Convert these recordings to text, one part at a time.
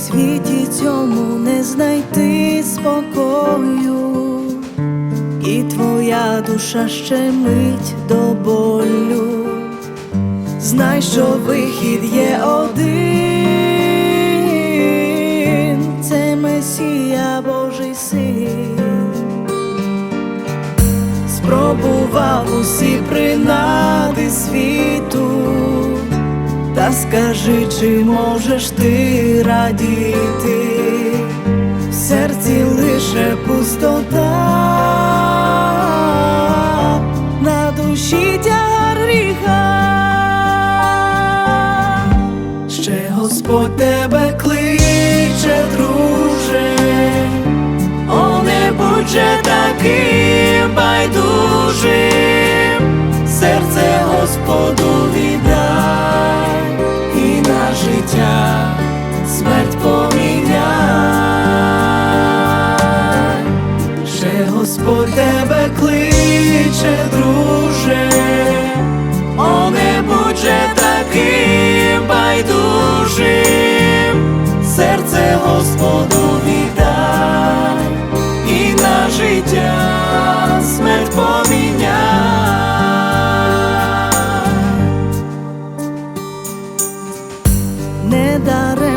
світі цьому не знайти спокою, і твоя душа щемить до болю. Знай, що вихід є один, це Месія Божий син. Спробував усі принади світу, та скажи, чи можеш ти радіти, в серці лише пустота, на душі тягар гріха. Ще Господь тебе кличе, друже, о, не будь таким байдужим, серце Господу Ще тебе кличе, друже, о, не будь таким байдужим, серце Господу віддай і на життя смерть поміняй. Недаремно свята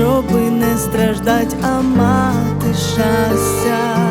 щоби не страждать, а мати щастя.